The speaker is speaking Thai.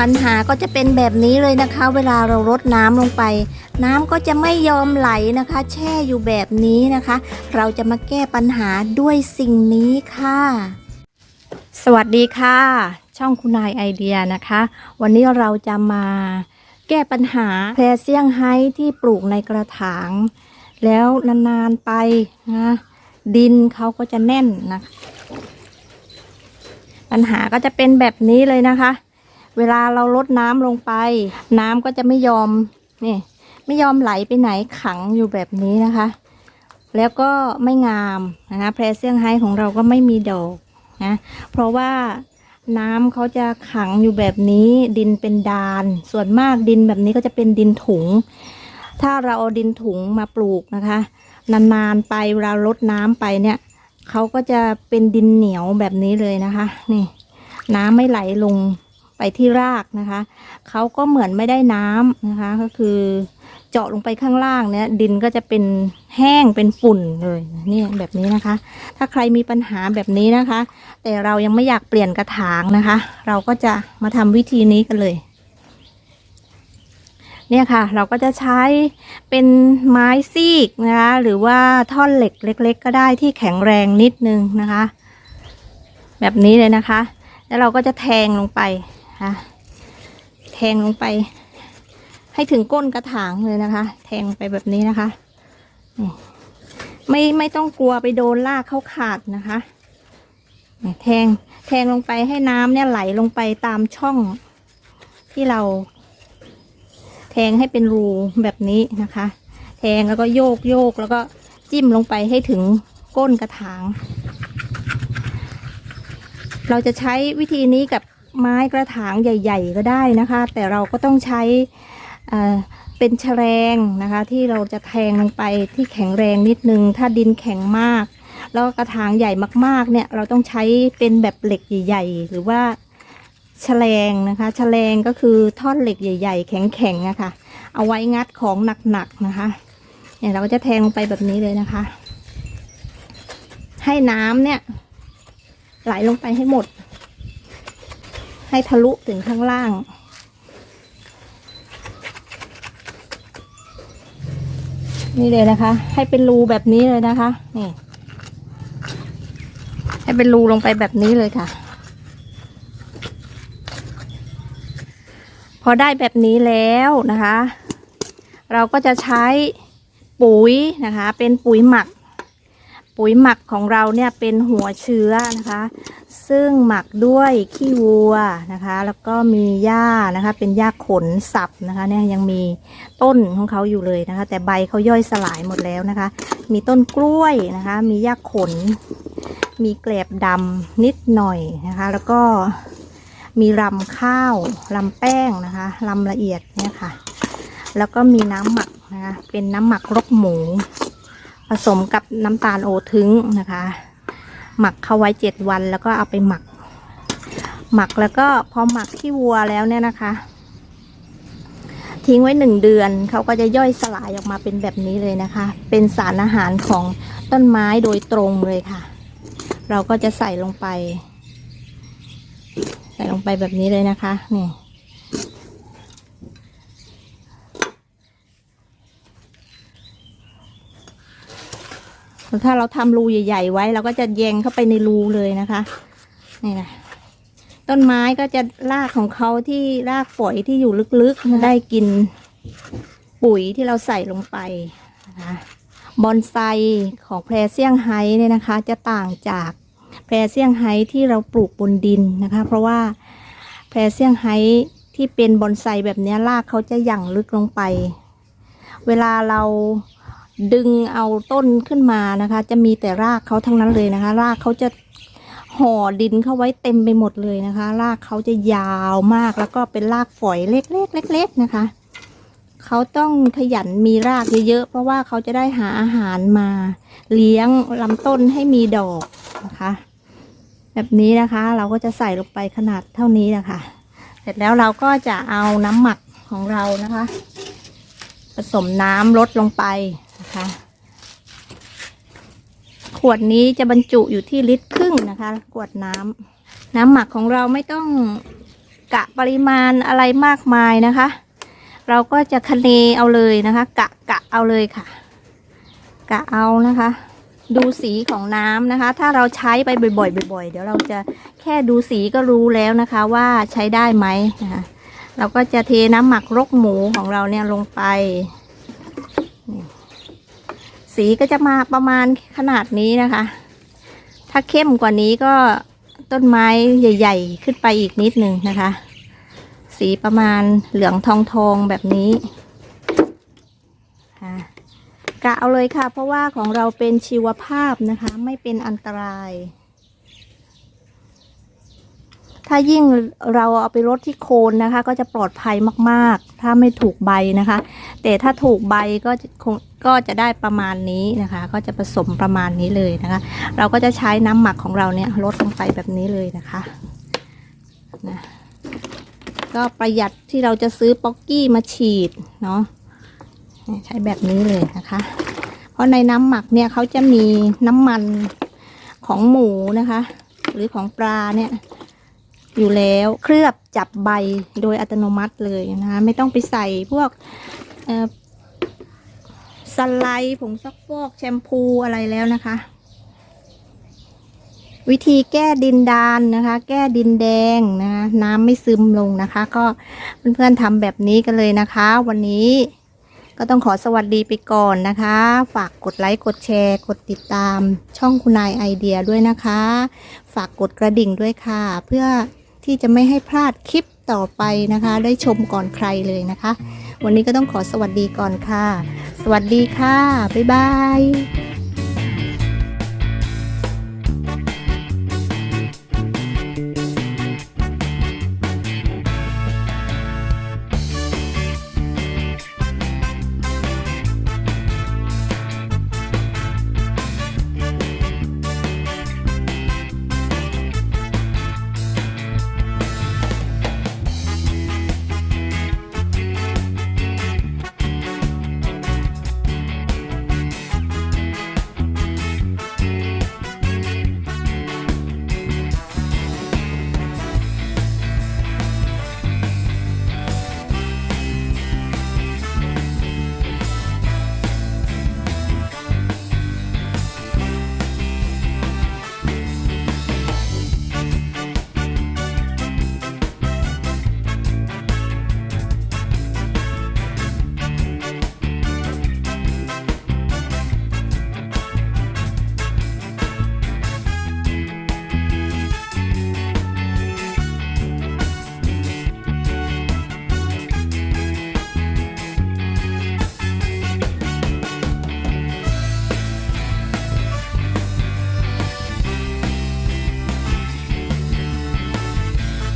ปัญหาก็จะเป็นแบบนี้เลยนะคะ เวลาเรารดน้ำลงไป น้ำก็จะไม่ยอมไหลนะคะ แช่อยู่แบบนี้นะคะ เราจะมาแก้ปัญหาด้วยสิ่งนี้ค่ะ สวัสดีค่ะ ช่องคุณนายไอเดียนะคะ วันนี้เราจะมาแก้ปัญหาแพรเซียงไฮ้ที่ปลูกในกระถาง แล้วนานๆไปนะดินเขาก็จะแน่นนะปัญหาก็จะเป็นแบบนี้เลยนะคะ เวลาเราลดน้ำลงไป น้ำก็จะไม่ยอมนี่ไม่ยอมไหลไปไหนขังอยู่แบบนี้นะคะ แล้วก็ไม่งามนะคะแพรเซี่ยงไฮ้ของเราก็ไม่มีดอกนะเพราะว่าน้ำเขาจะขังอยู่แบบนี้ดินเป็นดาน ส่วนมากดินแบบนี้ก็จะเป็นดินถุง ถ้าเราเอาดินถุงมาปลูกนะคะ นานๆไปเวลาลดน้ำไปเนี่ยเขาก็จะเป็นดินเหนียวแบบนี้เลยนะคะ นี่ น้ำไม่ไหลลง ไปที่รากนะคะเขาก็เหมือนไม่ได้น้ำนะคะก็คือเจาะลงไปข้างล่างเนี่ยดินก็จะเป็นแห้งเป็นฝุ่นเลยนี่แบบนี้นะคะ ถ้าใครมีปัญหาแบบนี้นะคะ แต่เรายังไม่อยากเปลี่ยนกระถางนะคะ เราก็จะมาทำวิธีนี้กันเลยเนี่ยค่ะเราก็จะใช้เป็นไม้ซีกนะคะหรือว่าท่อนเหล็กเล็ก ๆ ก็ได้ที่แข็งแรงนิดนึงนะคะ แบบนี้เลยนะคะ แล้วเราก็จะแทงลงไป ค่ะแทงลงไป ให้ถึงก้นกระถางเลยนะคะ แทงไปแบบนี้นะคะไม่ไม่ต้องกลัวไปโดนลากเข้าขาดนะคะแทงแทงลงไปให้น้ำเนี่ยไหลลงไปตามช่องที่เรา แทงให้เป็นรูแบบนี้นะคะ แทงแล้วก็โยกโยกแล้วก็จิ้มลงไปให้ถึงก้นกระถาง เราจะใช้วิธีนี้กับ ไม้กระถางใหญ่ ๆ ก็ได้นะคะ แต่เราก็ต้องใช้เป็นแฉลงนะคะ ที่เราจะแทงลงไปที่แข็งแรงนิดนึง ถ้าดินแข็งมาก แล้วกระถางใหญ่มากๆเนี่ยเราต้องใช้เป็นแบบเหล็กใหญ่ ๆ หรือว่าแฉลงนะคะแฉลงก็คือท่อนเหล็กใหญ่ ๆ แข็งๆอะคะเอาไว้งัดของหนักๆนะคะเนี่ยเราก็จะแทงลงไปแบบนี้เลยนะคะ ให้น้ำเนี่ยไหลลงไปให้หมด ให้ทะลุถึงข้างล่าง นี่เลยนะคะ ให้เป็นรูแบบนี้เลยนะคะ นี่ ให้เป็นรูลงไปแบบนี้เลยค่ะ พอได้แบบนี้แล้วนะคะ เราก็จะใช้ปุ๋ยนะคะ เป็นปุ๋ยหมักปุ๋ยหมักของเราเนี่ยเป็นหัวเชื้อนะคะ ซึ่งหมักด้วยขี้วัวนะคะ แล้วก็มีหญ้านะคะ เป็นหญ้าขนสับนะคะเนี่ยยังมีต้นของเขาอยู่เลยนะคะ แต่ใบเขาย่อยสลายหมดแล้วนะคะ มีต้นกล้วยนะคะ มีหญ้าขน มีแกลบดำนิดหน่อยนะคะ แล้วก็มีรำข้าวรำแป้งนะคะรำละเอียดเนี่ยค่ะ แล้วก็มีน้ำหมักนะคะ เป็นน้ำหมักรกหมู ผสมกับน้ำตาลโอทึงนะคะ หมักเข้าไว้เจ็ดวันแล้วก็เอาไปหมัก หมักแล้วก็พอหมักที่วัวแล้วเนี่ยนะคะ ทิ้งไว้หนึ่งเดือนเขาก็จะย่อยสลายออกมาเป็นแบบนี้เลยนะคะ เป็นสารอาหารของต้นไม้โดยตรงเลยค่ะ เราก็จะใส่ลงไป ใส่ลงไปแบบนี้เลยนะคะนี่ ถ้าเราทำรูใหญ่ ๆ ไว้เราก็จะแยงเข้าไปในรูเลยนะคะนี่นะต้นไม้ก็จะรากของเขาที่รากฝอยที่อยู่ลึกๆได้กินปุ๋ยที่เราใส่ลงไปนะคะบอนไซของแพรเซี่ยงไฮ้เนี่ยนะคะ จะต่างจากแพรเซี่ยงไฮ้ที่เราปลูกบนดินนะคะ เพราะว่าแพรเซี่ยงไฮ้ที่เป็นบอนไซแบบนี้รากเขาจะหยั่งลึกลงไป เวลาเรา ดึงเอาต้นขึ้นมานะคะ จะมีแต่รากเขาทั้งนั้นเลยนะคะ รากเขาจะห่อดินเข้าไว้เต็มไปหมดเลยนะคะ รากเขาจะยาวมากแล้วก็เป็นรากฝอยเล็กๆเล็กๆนะคะ เขาต้องขยันมีรากเยอะๆเพราะว่าเขาจะได้หาอาหารมา เลี้ยงลำต้นให้มีดอกนะคะ แบบนี้นะคะ เราก็จะใส่ลงไปขนาดเท่านี้นะคะ เสร็จแล้วเราก็จะเอาน้ำหมักของเรานะคะ ผสมน้ำลดลงไป นะคะ ขวดนี้จะบรรจุอยู่ที่ลิตรครึ่งนะคะ ขวดน้ำน้ำหมักของเราไม่ต้องกะปริมาณอะไรมากมายนะคะ เราก็จะคะเนเอาเลยนะคะ กะกะเอาเลยค่ะ กะเอานะคะ ดูสีของน้ำนะคะ ถ้าเราใช้ไปบ่อยๆบ่อยๆ เดี๋ยวเราจะแค่ดูสีก็รู้แล้วนะคะ ว่าใช้ได้ไหมนะคะเราก็จะเทน้ำหมักรกหมูของเราเนี่ยลงไป สีก็จะมาประมาณขนาดนี้นะคะ ถ้าเข้มกว่านี้ก็ต้นไม้ใหญ่ ๆ ขึ้นไปอีกนิดหนึ่งนะคะ สีประมาณเหลืองทองทองๆแบบนี้ค่ะกะเอาเลยค่ะ เพราะว่าของเราเป็นชีวภาพนะคะ ไม่เป็นอันตราย ถ้ายิ่งเราเอาไปรดที่โคนนะคะ ก็จะปลอดภัยมากๆ ถ้าไม่ถูกใบนะคะ แต่ถ้าถูกใบก็คงก็จะได้ประมาณนี้นะคะ ก็จะผสมประมาณนี้เลยนะคะ เราก็จะใช้น้ำหมักของเราเนี่ยลดลงไปแบบนี้เลยนะคะนะก็ประหยัดที่เราจะซื้อป๊อกกี้มาฉีดเนาะใช้แบบนี้เลยนะคะ เพราะในน้ำหมักเนี่ยเขาจะมีน้ำมันของหมูนะคะ หรือของปลาเนี่ย อยู่แล้วเคลือบจับใบโดยอัตโนมัติเลยนะคะไม่ต้องไปใส่พวกสไลด์ผงซักฟอกแชมพูอะไรแล้วนะคะ วิธีแก้ดินดานนะคะ แก้ดินแดงนะคะน้ำไม่ซึมลงนะคะ ก็เพื่อนๆทำแบบนี้กันเลยนะคะ วันนี้ก็ต้องขอสวัสดีไปก่อนนะคะ ฝากกดไลค์ กดแชร์ กดติดตามช่องคุณนายไอเดียด้วยนะคะ ฝากกดกระดิ่งด้วยค่ะ เพื่อ ที่จะไม่ให้พลาดคลิปต่อไปนะคะ ได้ชมก่อนใครเลยนะคะ วันนี้ก็ต้องขอสวัสดีก่อนค่ะ สวัสดีค่ะ บ๊ายบาย